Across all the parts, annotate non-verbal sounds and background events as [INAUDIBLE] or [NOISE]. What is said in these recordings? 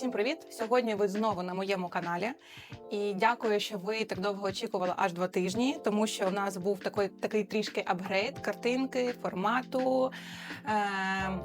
Всім привіт! Сьогодні ви знову на моєму каналі. І дякую, що ви так довго очікували аж два тижні, тому що у нас був такий, такий трішки апгрейд картинки, формату. Е,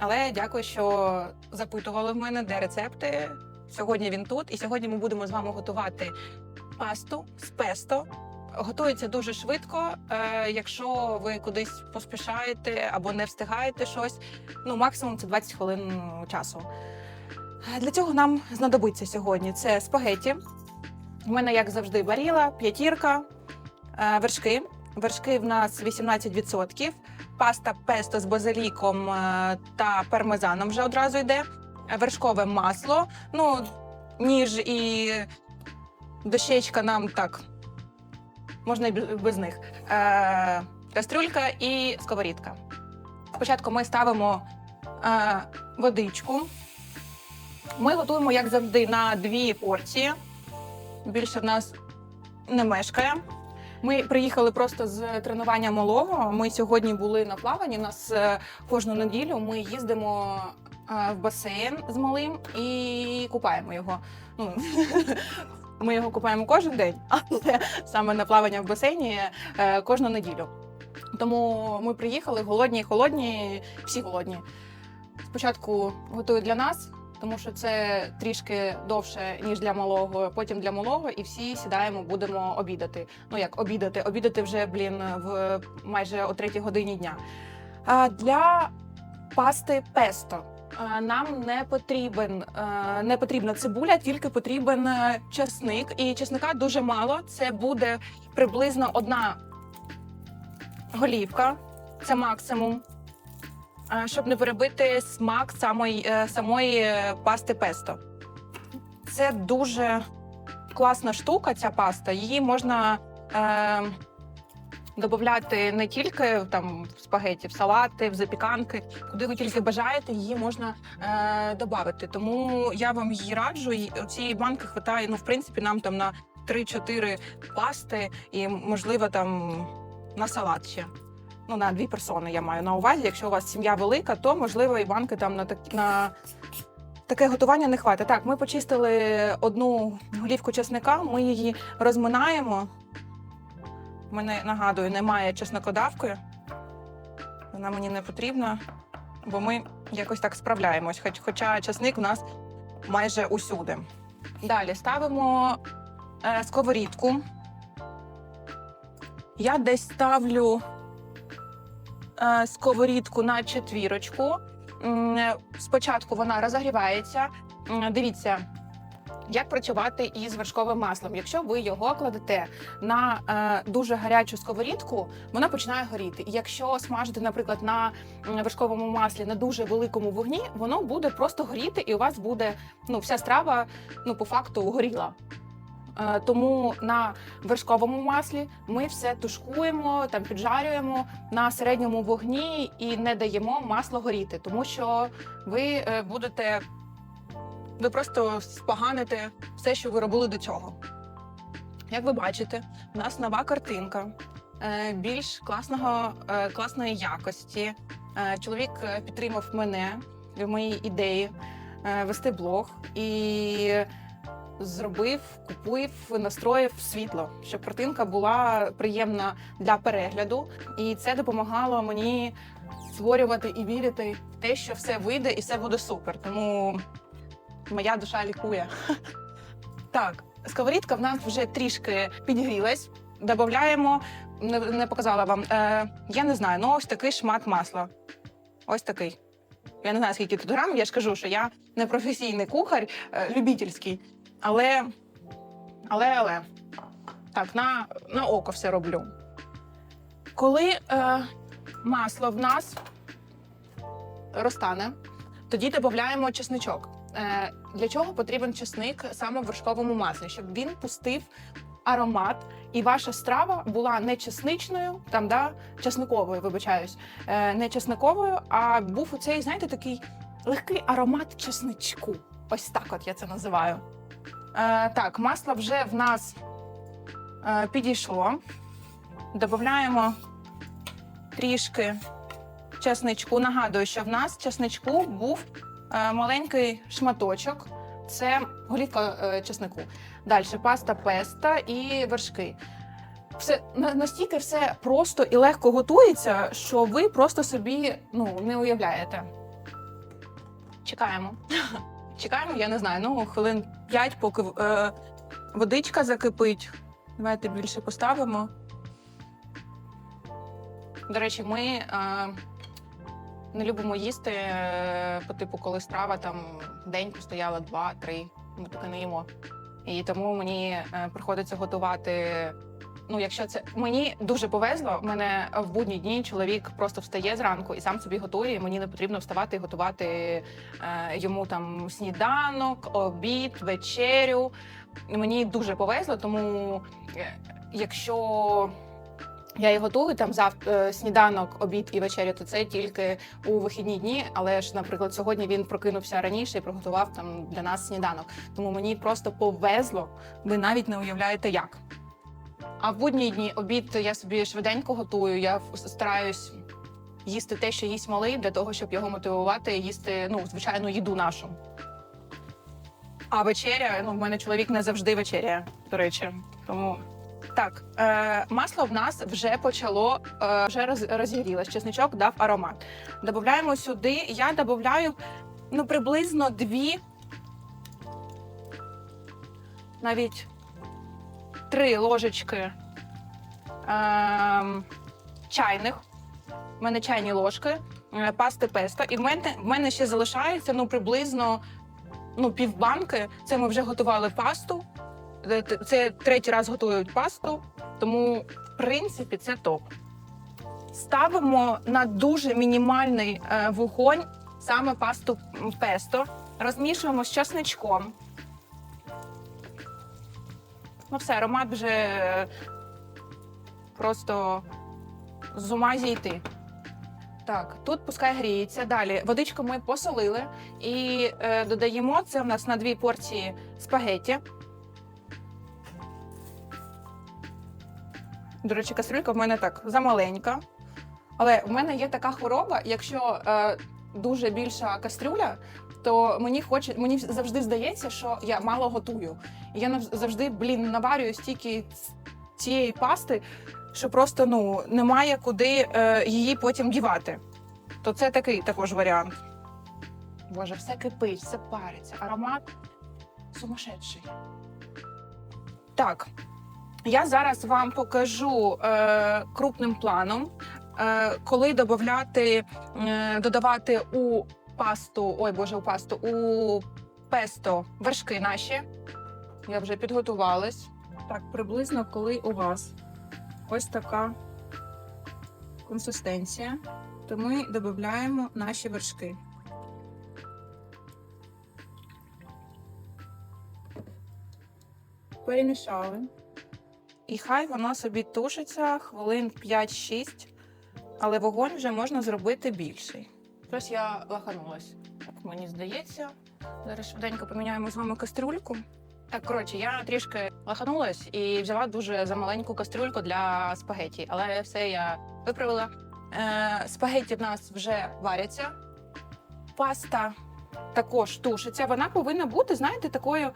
але дякую, що запитували в мене, де рецепти. Сьогодні він тут, і сьогодні ми будемо з вами готувати пасту з песто. Готується дуже швидко. Е, якщо ви кудись поспішаєте або не встигаєте щось, ну максимум це 20 хвилин часу. Для цього нам знадобиться сьогодні це спагеті. У мене, як завжди, баріла, п'ятірка, е, вершки. Вершки в нас 18%. Паста песто з базиліком е, та пармезаном вже одразу йде. Вершкове масло. Ну, ніж і дощечка нам так. Можна і без них. Е, кастрюлька і сковорідка. Спочатку ми ставимо е, водичку. Ми готуємо, як завжди, на дві порції. Більше в нас не мешкає. Ми приїхали просто з тренування малого. Ми сьогодні були на плаванні. У нас е, кожну неділю ми їздимо е, в басейн з малим і купаємо його. Ну, [LAUGHS] ми його купаємо кожен день, [LAUGHS] але саме на плавання в басейні е, кожну неділю. Тому ми приїхали голодні, холодні, всі голодні. Спочатку готую для нас, тому що це трішки довше, ніж для малого, потім для малого, і всі сідаємо, будемо обідати. Ну як обідати? Обідати вже, блін, в майже о третій годині дня. А для пасти песто. Нам не потрібен не потрібна цибуля, тільки потрібен е, чесник. І чесника дуже мало. Це буде приблизно одна голівка. Це максимум. Щоб не перебити смак самої, е, самої пасти песто. Це дуже класна штука, ця паста. Її можна е, додати не тільки там, в спагеті, в салати, в запіканки, куди ви тільки бажаєте, її можна е, додати. Тому я вам її раджу. І Цієї банки вистачає, ну, в принципі, нам там на 3-4 пасти і, можливо, там на салат ще. Ну, на дві персони я маю на увазі. Якщо у вас сім'я велика, то можливо і банки там на так на таке готування не хватить. Так, ми почистили одну голівку чесника, ми її розминаємо. Мене нагадую, немає чеснокодавки. Вона мені не потрібна, бо ми якось так справляємось. Хоч, хоча чесник у нас майже усюди. Далі ставимо е, сковорідку. Я десь ставлю сковорідку на четвірочку. Е, Спочатку вона розогрівається. Дивіться, як працювати із вершковим маслом. Якщо ви його кладете на е, дуже гарячу сковорідку, вона починає горіти. І якщо смажити, наприклад, на вершковому маслі на дуже великому вогні, воно буде просто горіти, і у вас буде ну, вся страва ну, по факту горіла. Е, Тому на вершковому маслі ми все тушкуємо, там піджарюємо на середньому вогні і не даємо масло горіти, тому що ви е, будете ви просто споганите все, що ви робили до цього. Як ви бачите, у нас нова картинка е, більш класного, класної якості. Чоловік підтримав мене в моїй ідеї вести блог і зробив, купив, настроїв світло, щоб картинка була приємна для перегляду, і це допомагало мені створювати і вірити в те, що все вийде і все буде супер. Тому моя душа лікує. [LAUGHS] Так, сковорідка в нас вже трішки підгрілась. Додаємо, не, не показала вам. Е, я не знаю, ну ось такий шмат масла. Ось такий. Я не знаю, скільки тут грам, я ж кажу, що я не професійний кухар, е, любительський. Але, але, але. Так, на, на око все роблю. Коли е, масло в нас розтане, тоді додаємо чесничок. Е, для чого потрібен чесник саме в вершковому маслі? Щоб він пустив аромат, і ваша страва була не чесничною, там да, чесниковою, вибачаюсь, е, не чесниковою, а був оцей, знаєте, такий легкий аромат чесничку. Ось так от я це називаю. Е, так, масло вже в нас е, підійшло. Додаємо трішки чесничку. Нагадую, що в нас чесничку був е, маленький шматочок. це голівка е, чеснику. Далі паста песта і вершки. Все настільки все просто і легко готується, що ви просто собі ну, не уявляєте. Чекаємо. [LAUGHS] Чекаємо, я не знаю, ну хвилин 5, поки е, водичка закипить. Давайте більше поставимо. До речі, ми е, не любимо їсти е, по типу, коли страва там день постояла, два-три. Ми таке не їмо. І тому мені е, приходиться готувати. Ну, якщо це мені дуже повезло, мене в будні дні чоловік просто встає зранку і сам собі готує. і Мені не потрібно вставати і готувати е, йому там сніданок, обід, вечерю. Мені дуже повезло, тому е, якщо я і готую там завтра сніданок, обід і вечерю, то це тільки у вихідні дні. Але ж, наприклад, сьогодні він прокинувся раніше і приготував там для нас сніданок. Тому мені просто повезло. Ви навіть не уявляєте як. А в будні дні обід я собі швиденько готую. Я стараюсь їсти те, що їсть малий, для того, щоб його мотивувати їсти ну, звичайну їду нашу. А вечеря, ну, в мене чоловік не завжди вечеряє, до речі. Тому так, е, масло в нас вже почало, е, вже роз, розігрілось. Чесничок дав аромат. Додаємо сюди. Я додаю ну, приблизно дві, навіть три ложечки е, чайних. У мене чайні ложки, е, пасти песто. І в мене, в мене ще залишається ну, приблизно ну, півбанки. Це ми вже готували пасту. Е, Це третій раз готують пасту, тому в принципі це топ. Ставимо на дуже мінімальний е, вогонь саме пасту песто, розмішуємо з часничком. Ну все, аромат вже е, просто з ума зійти. Так, тут пускай гріється. Далі водичку ми посолили і е, додаємо це в нас на дві порції спагетті. До речі, кастрюлька в мене так замаленька. Але в мене є така хвороба, якщо е, дуже більша кастрюля, то мені хоче, мені завжди здається, що я мало готую. І я завжди, блін, наварюю стільки цієї пасти, що просто ну, немає куди е, її потім дівати. То це такий також варіант. Боже, все кипить, все париться. Аромат сумасшедший. Так, я зараз вам покажу е, крупним планом, коли додавати, е, додавати у пасту, ой Боже, у пасту, у песто вершки наші. Я вже підготувалась. Так, приблизно коли у вас ось така консистенція, то ми додаємо наші вершки. Перемішали. І хай воно собі тушиться хвилин 5-6, але вогонь вже можна зробити більший. Щось я лаханулась, так мені здається. Зараз швиденько поміняємо з вами кастрюльку. Так, коротше, я трішки лаханулась і взяла дуже замаленьку кастрюльку для спагеті, але все я виправила. Е, спагеті в нас вже варяться. Паста також тушиться. Вона повинна бути, знаєте, такою.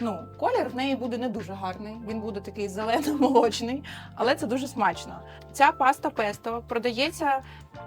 Ну, колір в неї буде не дуже гарний. Він буде такий зелено-молочний, але це дуже смачно. Ця паста песто продається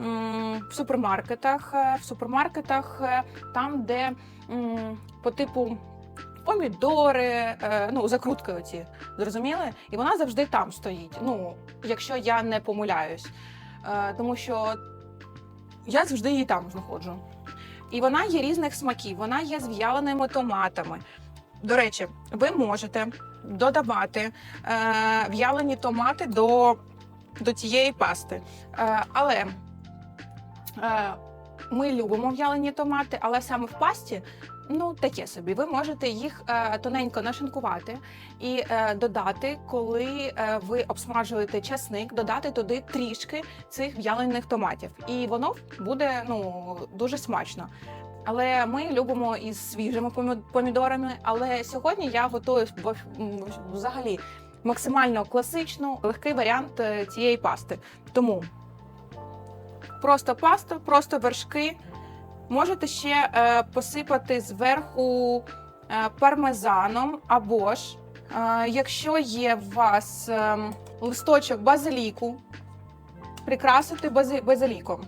м, в супермаркетах. е, В супермаркетах е, там, де м, по типу помідори, е, ну закрутки оці, зрозуміли? І вона завжди там стоїть. Ну, якщо я не помиляюсь, тому що я завжди її там знаходжу. І вона є різних смаків. Вона є з в'яленими томатами. До речі, ви можете додавати е, в'ялені томати до, до цієї пасти. Е, але е, ми любимо в'ялені томати, але саме в пасті. Ну, таке собі. Ви можете їх е, тоненько нашинкувати і е, додати, коли е, ви обсмажуєте часник, додати туди трішки цих в'ялених томатів. І воно буде ну, дуже смачно. Але ми любимо із свіжими помідорами. Але сьогодні я готую взагалі максимально класичну, легкий варіант е, цієї пасти. Тому просто паста, просто вершки. Можете ще е, посипати зверху е, пармезаном або ж, якщо є у вас ем, листочок базиліку, прикрасити бази- базиліком.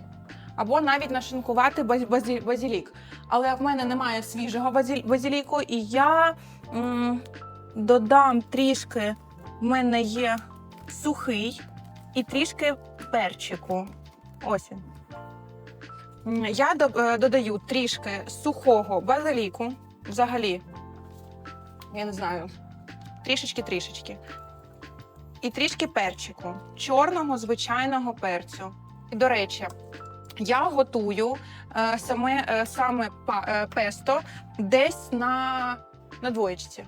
Або навіть нашинкувати баз- базі- базилік. Але в мене немає свіжого базі- базиліку, і я м, додам трішки, в мене є сухий і трішки перчику. Ось. Я е, додаю трішки сухого базиліку. Взагалі, я не знаю, трішечки-трішечки. І трішки перчику, чорного звичайного перцю. І, до речі, я готую е, саме, е, саме е, песто десь на, на двоєчці.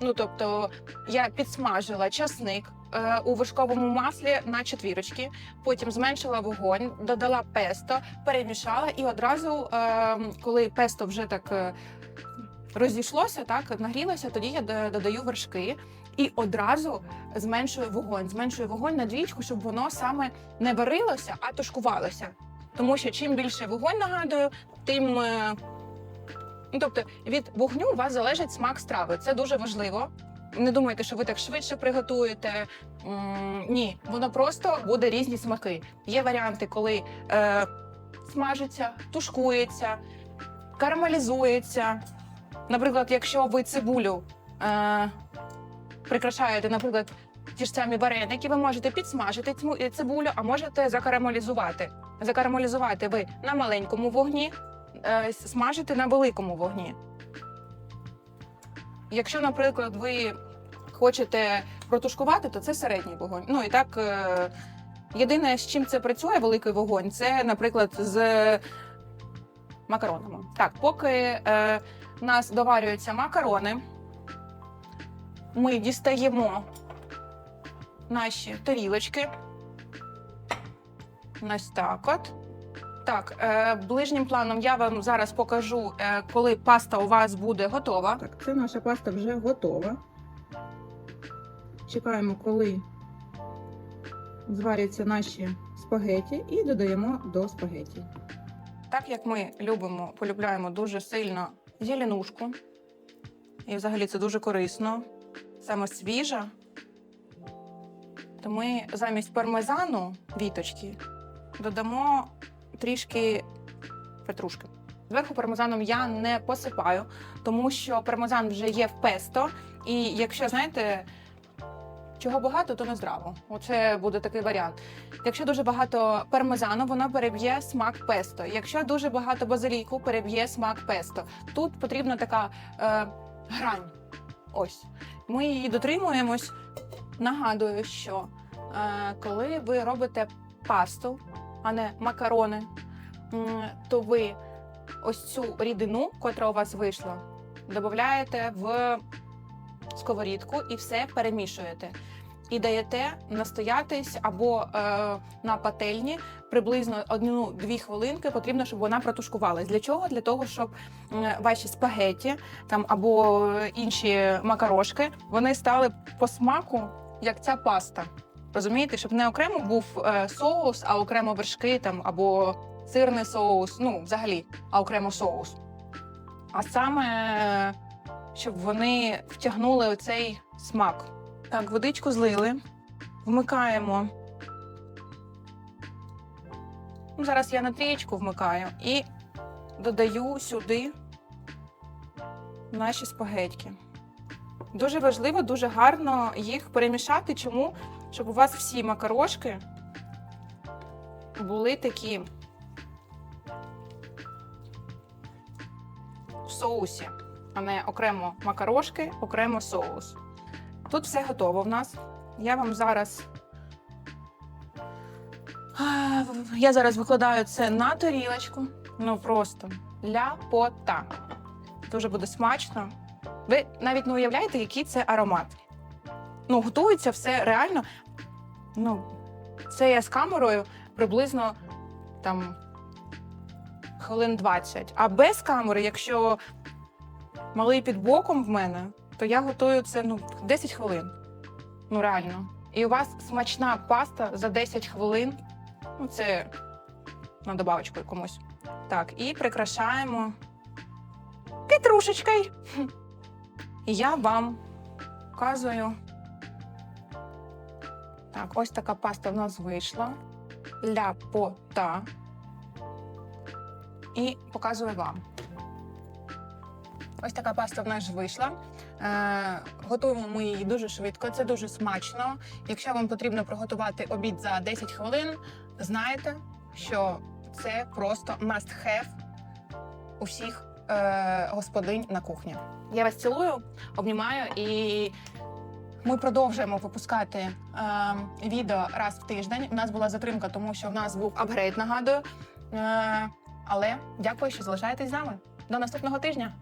Ну, тобто, я підсмажила часник у вершковому маслі на четвірочки, потім зменшила вогонь, додала песто, перемішала і одразу, коли песто вже так розійшлося, так нагрілося, тоді я додаю вершки і одразу зменшую вогонь. Зменшую вогонь на двічку, щоб воно саме не варилося, а тушкувалося. Тому що чим більше вогонь нагадую, тим. е, Ну, тобто від вогню у вас залежить смак страви. Це дуже важливо. Не думайте, що ви так швидше приготуєте. М, ні, воно просто буде різні смаки. Є варіанти, коли е, смажиться, тушкується, карамелізується. Наприклад, якщо ви цибулю е, прикрашаєте, наприклад, ті ж самі вареники, ви можете підсмажити цибулю, а можете закарамелізувати. Закарамелізувати ви на маленькому вогні, е, смажити на великому вогні. Якщо, наприклад, ви хочете протушкувати, то це середній вогонь. Ну і так, е, єдине, з чим це працює, великий вогонь, це, наприклад, з макаронами. Так, поки е, у нас доварюються макарони, ми дістаємо наші тарілочки. Ось так от. Так, е, ближнім планом я вам зараз покажу, е, коли паста у вас буде готова. Так, це наша паста вже готова. Чекаємо, коли зваряться наші спагеті, і додаємо до спагеті. Так як ми любимо, полюбляємо дуже сильно зеленушку, і взагалі це дуже корисно, саме свіжа, то ми замість пармезану віточки додамо трішки петрушки. Зверху пармезаном я не посипаю, тому що пармезан вже є в песто. І якщо знаєте, чого багато, то не здраво. Оце буде такий варіант. Якщо дуже багато пармезану, воно переб'є смак песто. Якщо дуже багато базиліку, переб'є смак песто. Тут потрібна така е, грань. Ось. Ми її дотримуємось. Нагадую, що е, коли ви робите пасту, а не макарони, то ви ось цю рідину, котра у вас вийшла, додаєте в сковорідку і все перемішуєте. І даєте настоятись або е, на пательні приблизно одну-дві хвилинки потрібно, щоб вона протушкувалась. Для чого? Для того, щоб ваші спагеті там або інші макарошки вони стали по смаку, як ця паста. Розумієте, щоб не окремо був е, соус, а окремо вершки там або сирний соус, ну взагалі, а окремо соус. А саме щоб вони втягнули оцей смак. Так, водичку злили, вмикаємо. Ну, зараз я на трієчку вмикаю і додаю сюди наші спагетки. Дуже важливо, дуже гарно їх перемішати. Чому? Щоб у вас всі макарошки були такі в соусі, а не окремо макарошки, окремо соус. Тут все готово в нас. Я вам зараз. Я зараз викладаю це на тарілочку. Ну просто ляпота. Дуже буде смачно. Ви навіть не уявляєте, який це аромат. Ну, готується все реально. Ну, це я з камерою приблизно там хвилин 20. А без камери, якщо малий під боком в мене, то я готую це ну, 10 хвилин. Ну, реально. І у вас смачна паста за 10 хвилин. Ну, це на добавочку комусь. Так, і прикрашаємо петрушечкою. І [LAUGHS] я вам показую. Так, ось така паста в нас вийшла. Ляпота. І показую вам. Ось така паста в нас вийшла. Е, готуємо ми її дуже швидко, це дуже смачно. Якщо вам потрібно приготувати обід за 10 хвилин, знаєте, що це просто must have у всіх е, господинь на кухні. Я вас цілую, обнімаю і. Ми продовжуємо випускати е, відео раз в тиждень. У нас була затримка, тому що в нас був апгрейд, нагадую. Е, але дякую, що залишаєтесь з нами. До наступного тижня.